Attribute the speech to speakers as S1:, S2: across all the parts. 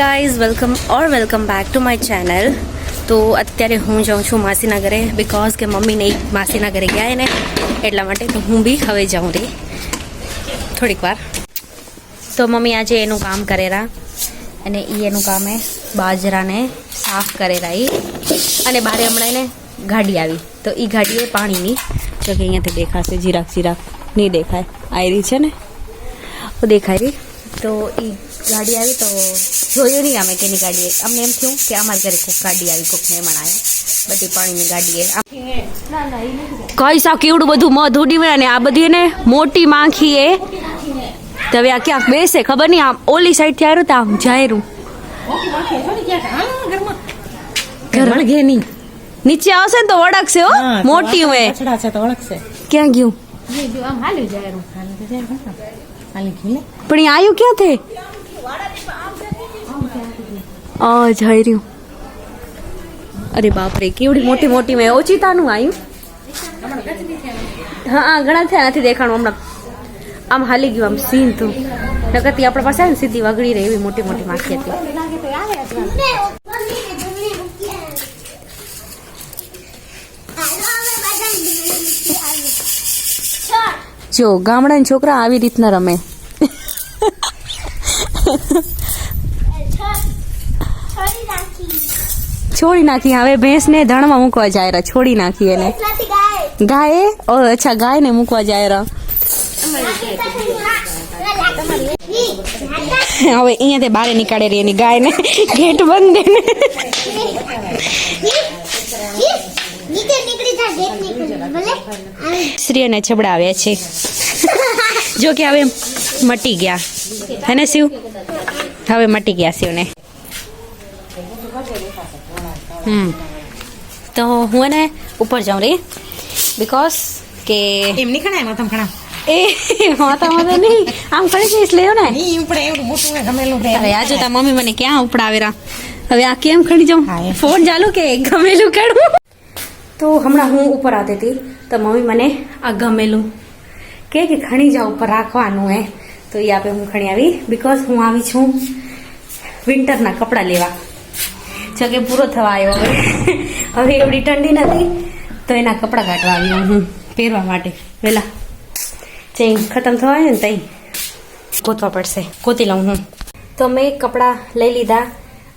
S1: Guys welcome or welcome back to my channel તો અત્યારે હું જાઉં છું માસીના બિકોઝ કે મમ્મીને નહીં માસીના ઘરે ગયા ને એટલા માટે તો હું બી હવે જાઉં રહી થોડીક વાર. તો મમ્મી આજે એનું કામ કરેરા અને એ એનું કામ એ બાજરાને સાફ કરેરા એ અને બારે હમણાં એને ગાડી આવી. તો એ ગાડી એ પાણીની, જો કે અહીંયાથી દેખાશે જીરાક જીરાક નહીં દેખાય. આયરી છે ને? દેખાય રહી તો એ ગાડી આવી તો જોયું નહીં અમે કેની ગાડી એ અમને એમ થયું કે અમારા ઘરે કોઈક ગાડી આવી કોઈક મહેમાન આવ્યા. બધી પાણીની ગાડી એ કઈ સાવ કેવડું બધું મધ ઉડી મળે ને આ બધી એને મોટી માખી એ. તો હવે આ ક્યાંક બેસે ખબર નહીં આમ ઓલી સાઈડથી આવ્યું તો આમ જાયરું. નહીં. નીચે આવશે ને તો ઓળખશે હો મોટી
S2: હોય.
S1: ક્યાં ગયું? પણ એ આવ્યું ક્યાં થે આ જઈ રહ્યું. અરે બાપરે, કેવડી મોટી મોટી મેં ઓચિતાનું આવ્યું હા હા, ઘણા થયા નથી દેખાણું હમણાં. આમ હાલી ગયું, આમ સીન તું. નકરતી આપણા પાસે ને સીધી વગડી રહી એવી મોટી મોટી માખી હતી. જો, ગામડાના છોકરા આવી રીતના રમે. છોડી નાખી. હવે ભેંસને ધણમાં મૂકવા જાય રહ્યા છોડી નાખી એને. ગાય? ઓ, અચ્છા, ગાયને મૂકવા જાય રહ્યા હવે અહીંયાથી બારે નીકાળે રહી એની ગાયને. ગેટ બંધ દે
S3: નીચે નીકળી જા ગેટ નીકળી ભલે આવી
S1: શ્રી અને છબડાવ્યા છે. જો કે હવે મટી ગયા. હે ને, શિવ? હવે મટી ગયા શિવને. હમ. તો હું એને ઉપર જાઉં રે. બિકોઝ કે
S2: એમ નહીં ખણાય માથામાં ખણા
S1: એ માતા માતા નહીં. આમ ખણી જઈશ લેવો ને.
S2: નહીં ઉપડે એવું મોટું ને ગમેલું
S1: અરે આ જોતા મમ્મી મને ક્યાં ઉપડાવેરા? હવે આ કેમ ખડી જાઉં? ફોન ચાલુ કે ગમેલું કાઢું તો હમણાં હું ઉપર આવતી હતી તો મમ્મી મને આ ગમેલું કે કે ખણી જાઉં ઉપર રાખવાનું હે. તો એ આપે હું ખણી આવી બિકોઝ હું આવી છું વિન્ટરના કપડાં લેવા. જો કે પૂરો થવા આવ્યો હવે. હવે એવડી ઠંડી નથી, તો એના કપડાં કાઢવા આવ્યા હું પહેરવા માટે. વેલા. ચેન ખતમ થવા ને તઈ ગોતવા પડશે. ગોતી લઉં હું તો મેં કપડાં લઈ લીધા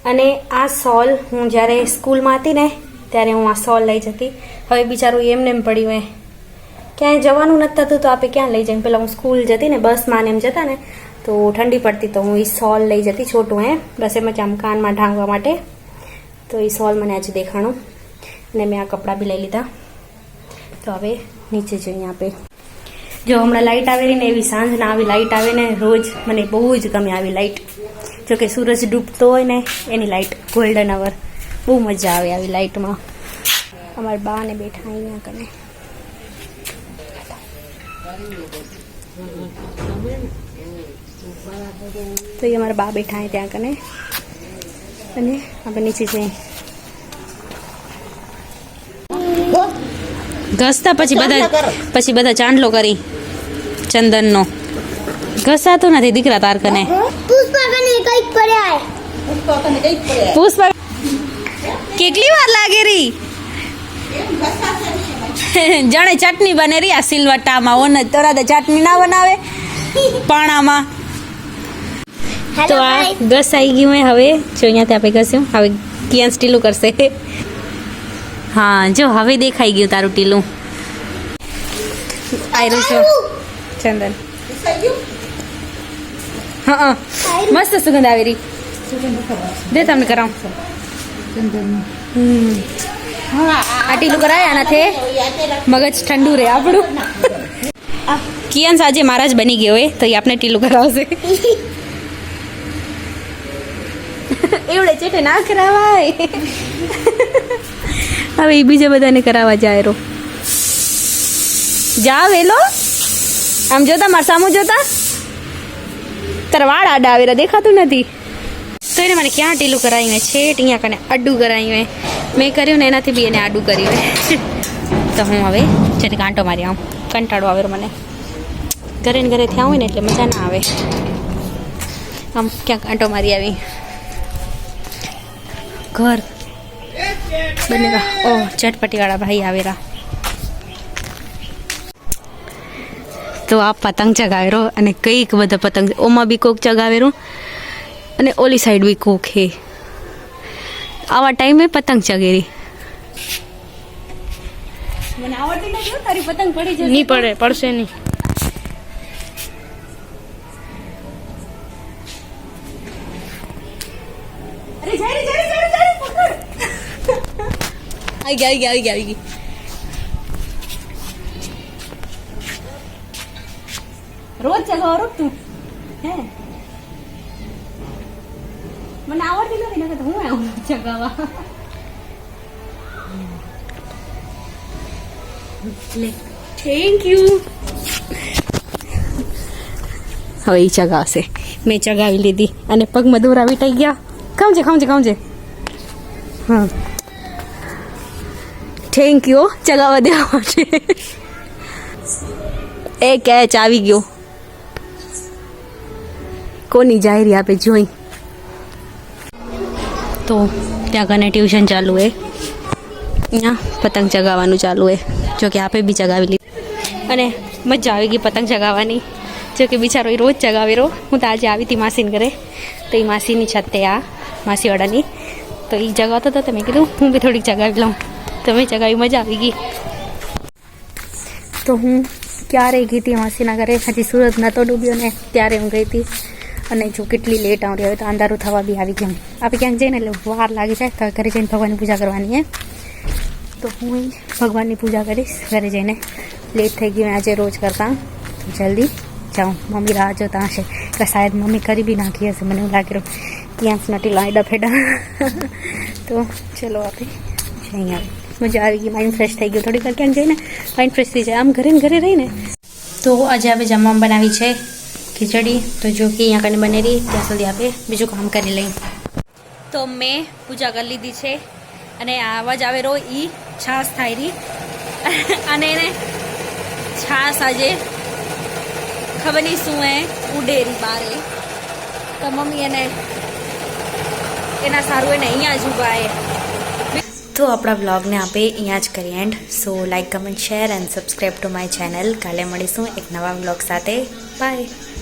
S1: અને આ સોલ હું જ્યારે સ્કૂલમાં હતી ને, ત્યારે હું આ સોલ લઈ જતી. હવે બિચારું એમને એમ પડ્યું એ ક્યાંય જવાનું નથી થતું તો આપણે ક્યાં લઈ જઈએ? પેલા હું સ્કૂલ જતી ને, બસમાં ને એમ જતા ને, તો ઠંડી પડતી તો હું એ સોલ લઈ જતી, છોટું, હે. બસ એમ જ આમ કાનમાં ઢાંકવા માટે. તો એ સોલ મને આજે દેખાણો. અને મેં આ કપડાં બી લઈ લીધા. તો હવે નીચે જઈએ આપે. જો હમણાં લાઇટ આવેલી ને એવી સાંજના આવી લાઇટ આવે ને રોજ મને બહુ જ ગમે આવી લાઇટ જો કે સૂરજ ડૂબતો હોય ને એની લાઇટ ગોલ્ડન અવર બહુ મજા આવે આવી લાઇટમાં અમારા બા ને બેઠા અહીંયા કને. તો એ અમારા બા બેઠા ત્યાં કને. અને આપણે નીચે જઈએ ઘસતા પછી બધા પછી બધા ચાંદલો કરી. ચંદનનો. ઘસાતો નથી દીકરા તાર કને
S3: પુષ્પા
S1: કેટલી વાર લાગે રી જાણે ચટણી બને રી આ સિલવટામાં ઓન તરત ચટણી ના બનાવે. પાણામાં. તો આ ઘસાઈ ગયું હે હવે જો અહીંયાથી આપણે ઘસ્યું હવે ક્યાં સ્ટીલું કરશે હા જો હવે દેખાઈ ગયું તારું ટીલું આયરું છો ચંદન હા હા મસ્ત સુગંધ આવી રહી દે તમને કરાવું હમ. આ ટીલું કરાય આનાથી મગજ ઠંડુ રહે આપણું કિયાન સાજે મારા જ બની ગયો હોય તો એ આપણે ટીલું કરાવશે એવડે ચેટે ના કરાવાય. હવે એ બીજા બધાને કરાવવા જાય રો. જા વેલો. આમ જોતા મારા સામું જોતા? તારા વાળ આડા આવેલા દેખાતું નથી. તો એને મને ક્યાં ટીલું કરાવ્યું છેટ અહીંયા કને આડું કરાવ્યું મેં કર્યું ને એનાથી બી એને આડું કર્યું. તો હું હવે જેને કાંટો મારી આવું કંટાળો આવે મને. ઘરે ને ઘરે થયા હોય ને એટલે મજા ના આવે. આમ ક્યાંક આંટો મારી આવી. ઘર. બનેગા. ઓ ચટપટીવાળા ભાઈ આવેરા તો આ પતંગ ચગાવેરો અને કંઈક બધા પતંગ. ઓમાં બી કોક ચગાવેરો અને ઓલી સાઈડ બી કોક હે. આવા ટાઈમે પતંગ ચગેરી. મને આવડતી નથી તારી પતંગ પડી જશે.
S2: નહીં પડે પડશે નહીં.
S1: આવી ગયા આવી ગયા આવી ગઈ રોજ ચગાવો તું, હે? મને આવડતી નથી, નકર હું આવું ચગાવવા થેન્ક યુ હવે એ ચગાવશે મેં ચગાવી લીધી અને પગમાં દોરા વીટાઈ ગયા. ખાવજે ખાવજે ખાવજે. હા. થેન્ક યુ ચગાવવા દેવા માટે. એ કેચ આવી ગયો. કોની જાહેરી આપે જોઈ. તો ત્યાં કને ટ્યુશન ચાલુ હે. અહીંયા પતંગ ચગાવવાનું ચાલુ હે. જો કે આપે બી ચગાવી લીધી. અને મજા આવી ગઈ પતંગ ચગાવવાની. જો કે બિચારો એ રોજ ચગાવે રહ્યો હું તો આજે આવી હતી માસીને ઘરે. તો એ માસીની છતે આ માસીવાડાની તો એ જગાવતો હતો તો મેં કીધું, હું બી થોડીક ચગાવી લઉં. તો મેં ચગાવી, મજા આવી ગઈ. તો હું ક્યારે ગઈ હતી માસીના ઘરે? હજી સુરત નહોતો ડૂબ્યો ને ત્યારે હું ગઈ હતી. અને જો કેટલી લેટ આવડી હવે તો અંધારું થવા બી આવી ગયું. આપણે ક્યાંક જઈને એટલે વાર લાગી જાય તો ઘરે જઈને ભગવાનની પૂજા કરવાની, હે? તો હું ભગવાનની પૂજા કરીશ, ઘરે જઈને લેટ થઈ ગયું આજે રોજ કરતાં. જલ્દી જાઉં મમ્મી રાહ જોતા હશે. કે શાયદ મમ્મી કરી બી નાખી હશે, મને એવું લાગી રહ્યું. ત્યાં જ નથી લાઈડા ફેડા. તો ચલો આપણે આવી મજા આવી ગઈ માઇન્ડ ફ્રેશ થઈ ગયું. થોડીક વાર ક્યાંક જઈને માઇન્ડ ફ્રેશ થઈ જાય. આમ ઘરે ને ઘરે રહીને. તો આજે આપણે જમવામાં બનાવી છે ખીચડી. તો જો કે અહીંયા કને બનેલી, ત્યાં સુધી આપણે બીજું કામ કરી લઈએ. તો મેં પૂજા કરી લીધી છે અને અવાજ આવે રહો એ છાસ થાય રહી અને એને છાસ આજે ખબર નહીં શું એ ઉડેરી બારે. તો મમ્મી એને, એના સારું એને અહીંયા જ ઉગાય તો આપણા બ્લોગને આપણે અહીંયા જ કરીએ and so like comment share and subscribe to my channel કાલે મળીશું એક નવા બ્લોગ સાથે. બાય